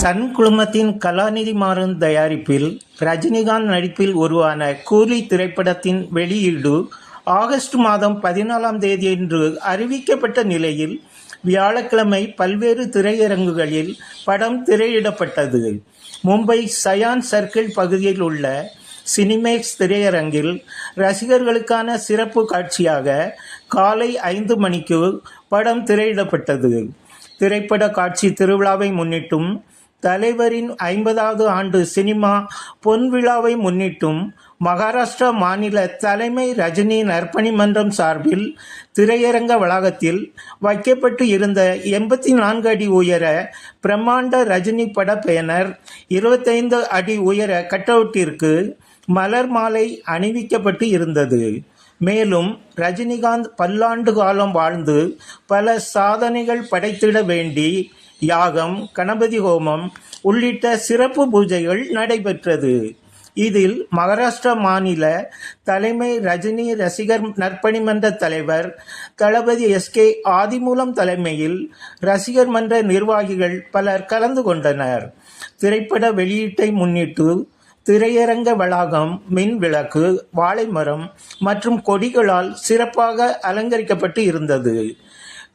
Sun குழுமத்தின் கலாநிதி மாறன் தயாரிப்பில் ரஜினிகாந்த் நடிப்பில் உருவான கூலி திரைப்படத்தின் வெளியீடு ஆகஸ்ட் மாதம் பதினாலாம் தேதி என்று அறிவிக்கப்பட்ட நிலையில் வியாழக்கிழமை பல்வேறு திரையரங்குகளில் படம் திரையிடப்பட்டது. மும்பை சயான் சர்க்கிள் பகுதியில் உள்ள சினிமேக்ஸ் திரையரங்கில் ரசிகர்களுக்கான சிறப்பு காட்சியாக காலை ஐந்து மணிக்கு படம் திரையிடப்பட்டது. திரைப்பட காட்சி திருவிழாவை முன்னிட்டும் தலைவரின் ஐம்பதாவது ஆண்டு சினிமா பொன் விழாவை முன்னிட்டும் மகாராஷ்டிரா மாநில தலைமை ரஜினி நற்பணி மன்றம் சார்பில் திரையரங்க வளாகத்தில் வைக்கப்பட்டு இருந்த எண்பத்தி நான்கு அடி உயர பிரம்மாண்ட ரஜினி பட பேனர் இருபத்தைந்து அடி உயர கட்டவுட்டிற்கு மலர் மாலை அணிவிக்கப்பட்டு இருந்தது. மேலும் ரஜினிகாந்த் பல்லாண்டு காலம் வாழ்ந்து பல சாதனைகள் படைத்திட வேண்டி யாகம் கணபதி ஹோமம் உள்ளிட்ட சிறப்பு பூஜைகள் நடைபெற்றது. இதில் மகாராஷ்டிரா மாநில தலைமை ரஜினி ரசிகர் நற்பணி மன்ற தலைவர் தளபதி எஸ் கே ஆதிமூலம் தலைமையில் ரசிகர் மன்ற நிர்வாகிகள் பலர் கலந்து கொண்டனர். திரைப்பட வெளியீட்டை முன்னிட்டு திரையரங்க வளாகம் மின் விளக்கு வாழைமரம் மற்றும் கொடிகளால் சிறப்பாக அலங்கரிக்கப்பட்டு இருந்தது.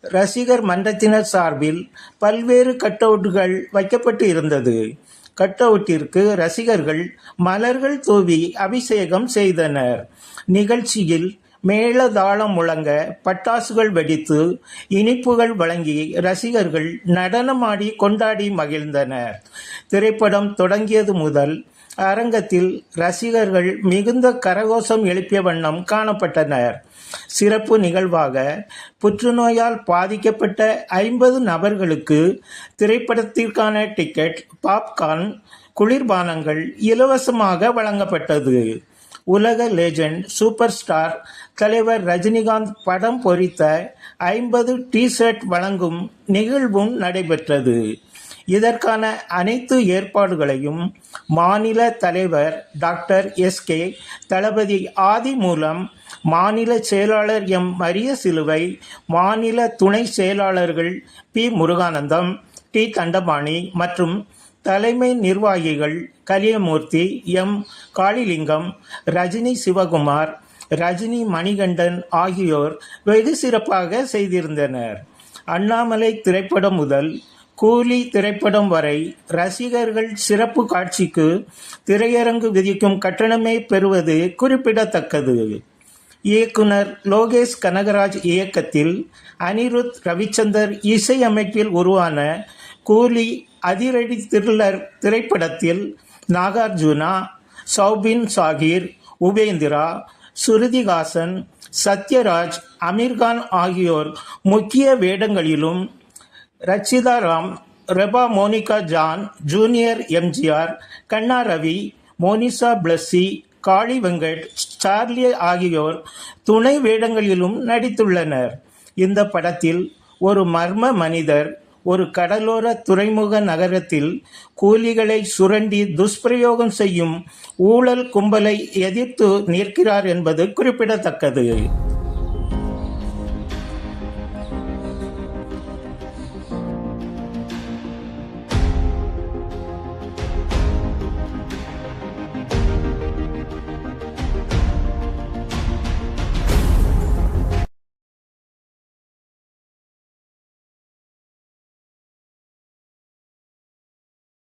ரசிகர் மன்றத்தினர் சார்பில் பல்வேறு கட்டவுட்டுகள் வைக்கப்பட்டு இருந்தது. கட்டவுட்டிற்கு ரசிகர்கள் மலர்கள் தூவி அபிஷேகம் செய்தனர். நிகழ்ச்சியில் மேளதாளம் முழங்க பட்டாசுகள் வெடித்து இனிப்புகள் வழங்கி ரசிகர்கள் நடனமாடி கொண்டாடி மகிழ்ந்தனர். திரைப்படம் தொடங்கியது முதல் அரங்கத்தில் ரசிகர்கள் மிகுந்த கரகோஷம் எழுப்பிய வண்ணம் காணப்பட்டனர். சிறப்பு நிகழ்வாக புற்றுநோயால் பாதிக்கப்பட்ட ஐம்பது நபர்களுக்கு திரைப்படத்திற்கான டிக்கெட் பாப்கார்ன் குளிர்பானங்கள் இலவசமாக வழங்கப்பட்டது. உலக லெஜெண்ட் சூப்பர் ஸ்டார் தலைவர் ரஜினிகாந்த் படம் பொறித்த ஐம்பது டி ஷர்ட் வழங்கும் நிகழ்வும் நடைபெற்றது. இதற்கான அனைத்து ஏற்பாடுகளையும் மாநில தலைவர் doctor S K Thalapathi Aadhi மூலம் மாநில செயலாளர் எம் மரிய சிலுவை மாநில துணை செயலாளர்கள் பி முருகானந்தம் டி தண்டபாணி மற்றும் தலைமை நிர்வாகிகள் கலியமூர்த்தி எம் காளிலிங்கம் ரஜினி சிவகுமார் ரஜினி மணிகண்டன் ஆகியோர் வெகு சிறப்பாக செய்திருந்தனர். அண்ணாமலை திரைப்படம் முதல் கூலி திரைப்படம் வரை ரசிகர்கள் சிறப்பு காட்சிக்கு திரையரங்கு விதிக்கும் கட்டணமே பெறுவது குறிப்பிடத்தக்கது. இயக்குனர் லோகேஷ் கனகராஜ் இயக்கத்தில் அனிருத் ரவிச்சந்தர் இசையமைப்பில் உருவான கூலி அதிரடி த்ரில்லர் திரைப்படத்தில் நாகார்ஜுனா சௌபின் சாகிர் உபேந்திரா சுருதிகாசன் சத்யராஜ் அமீர்கான் ஆகியோர் முக்கிய வேடங்களிலும் ரச்சிதா ராம் ரெபா மோனிகா ஜான் ஜூனியர் எம்ஜிஆர் கண்ணா ரவி மோனிசா பிளஸ்ஸி காளி வெங்கட் சார்லி ஆகியோர் துணை வேடங்களிலும் நடித்துள்ளனர். இந்த படத்தில் ஒரு மர்ம மனிதர் ஒரு கடலோர துறைமுக நகரத்தில் கூலிகளை சுரண்டி துஷ்பிரயோகம் செய்யும் ஊழல் கும்பலை எதிர்த்து நிற்கிறார் என்பது குறிப்பிடத்தக்கது.